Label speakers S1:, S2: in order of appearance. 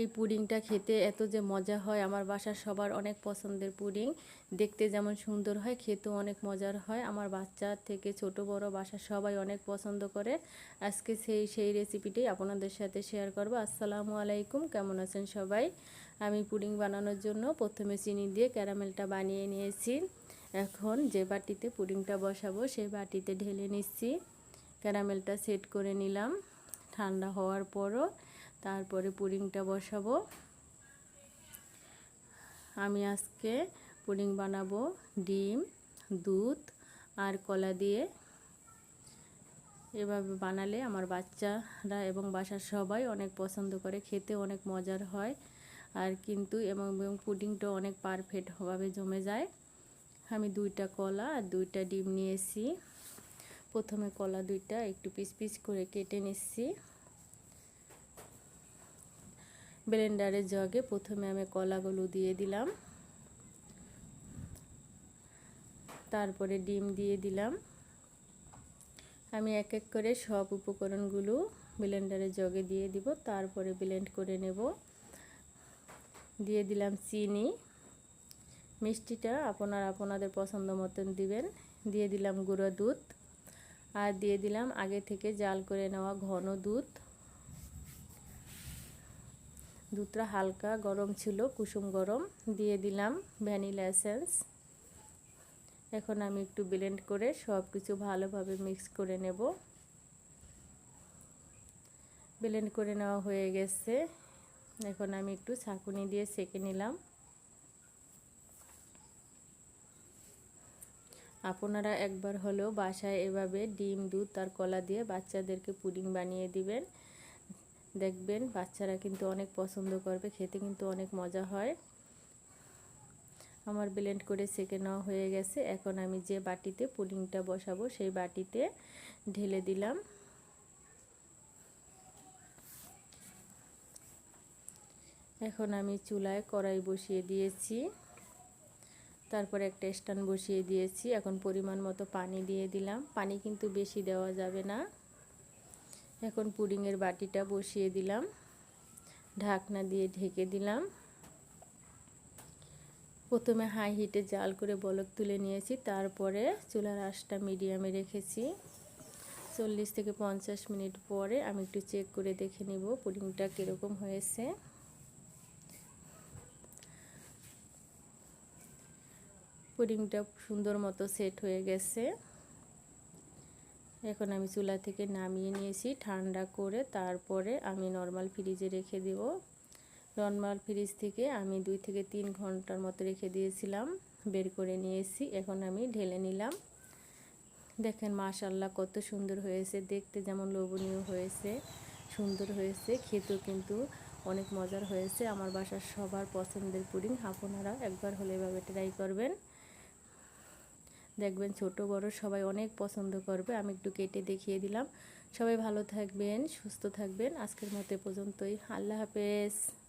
S1: এই পুডিংটা খেতে এত যে মজা হয়, আমার বাসার সবার অনেক পছন্দের পুডিং। দেখতে যেমন সুন্দর হয়, খেতেও অনেক মজার হয়। আমার বাচ্চা থেকে ছোট বড় বাসার সবাই অনেক পছন্দ করে। আজকে সেই সেই রেসিপিটাই আপনাদের সাথে শেয়ার করব। আসসালামু আলাইকুম, কেমন আছেন সবাই? আমি পুডিং বানানোর জন্য প্রথমে চিনি দিয়ে ক্যারামেলটা বানিয়ে নিয়েছি। এখন যে বাটিতে পুডিংটা বসাবো, সেই বাটিতে ঢেলে নিচ্ছি। ক্যারামেলটা সেট করে নিলাম। ঠান্ডা হওয়ার পরও তারপরে পুডিংটা বসাবো। আমি আজকে পুডিং বানাবো ডিম, দুধ আর কলা দিয়ে। এভাবে বানালে আমার বাচ্চারা এবং বাসার সবাই অনেক পছন্দ করে, খেতে অনেক মজার হয় আর কিন্তু এবং পুডিংটা অনেক পারফেক্টভাবে জমে যায়। আমি দুইটা কলা আর দুইটা ডিম নিয়েছি। প্রথমে কলা দুইটা একটু পিস পিস করে কেটে নিচ্ছি। ব্লেন্ডারের জগে প্রথমে আমি কলাগুলো দিয়ে দিলাম। তারপরে ডিম দিয়ে দিলাম। আমি এক এক করে সব উপকরণগুলো ব্লেন্ডারের জগে দিয়ে দিব, তারপরে ব্লেন্ড করে নেব। দিয়ে দিলাম চিনি। মিষ্টিটা আপনার আপনাদের পছন্দ মতন দিবেন। দিয়ে দিলাম গুঁড়ো দুধ। আর দিয়ে দিলাম আগে থেকে জাল করে নেওয়া ঘন দুধ। দুধটা হালকা গরম ছিল, কুসুম গরম। দিয়ে দিলাম ভ্যানিলা এসেন্স। এখন আমি একটু ব্লেন্ড করে সব কিছু ভালোভাবে মিক্স করে নেব। ব্লেন্ড করে নেওয়া হয়ে গেছে। এখন আমি একটু ছাঁকুনি দিয়ে সেঁকে নিলাম। আপনারা একবার হলেও বাসায় এভাবে ডিম, দুধ আর কলা দিয়ে বাচ্চাদেরকে পুডিং বানিয়ে দিবেন। দেখবেন, বাচ্চারা কিন্তু অনেক পছন্দ করবে, খেতে কিন্তু অনেক মজা হয়। আমার ব্লেন্ড করে সেকে নেওয়া হয়ে গেছে। এখন আমি যে বাটিতে পুডিংটা বসাবো, সেই বাটিতে ঢেলে দিলাম। এখন আমি চুলায় কড়াই বসিয়ে দিয়েছি। তারপর একটা স্ট্যান্ড বসিয়ে দিয়েছি। এখন পরিমাণ মতো পানি দিয়ে দিলাম। পানি কিন্তু বেশি দেওয়া যাবে না। এখন পুডিংয়ের বাটিটা বসিয়ে দিলাম। ঢাকনা দিয়ে ঢেকে দিলাম। প্রথমে হাই হিটে জাল করে বলক তুলে নিয়েছি, তারপরে চুলার আঁশটা মিডিয়ামে রেখেছি। চল্লিশ থেকে পঞ্চাশ মিনিট পরে আমি একটু চেক করে দেখে নিব পুডিংটা কীরকম হয়েছে। পুডিংটা সুন্দর মতো সেট হয়ে গেছে। এখন আমি চুলা থেকে নামিয়ে নিয়েছি, ঠান্ডা করে তারপরে আমি নর্মাল ফ্রিজে রেখে দেব। নর্মাল ফ্রিজ থেকে আমি দুই থেকে তিন ঘণ্টার মতো রেখে দিয়েছিলাম, বের করে নিয়েছি, এখন আমি ঢেলে নিলাম। দেখেন মাশাল্লাহ কত সুন্দর হয়েছে, দেখতে যেমন লোভনীয় হয়েছে, সুন্দর হয়েছে, খেতেও কিন্তু অনেক মজার হয়েছে। আমার বাসার সবার পছন্দের পুডিং, আপনারা একবার হলে এভাবে ট্রাই করবেন। দেখবেন ছোট, বড় সবাই অনেক পছন্দ করবে। আমি একটু কেটে দেখিয়ে দিলাম। সবাই ভালো থাকবেন, সুস্থ থাকবেন। আজকের মতো পর্যন্তই। আল্লাহ হাফেজ।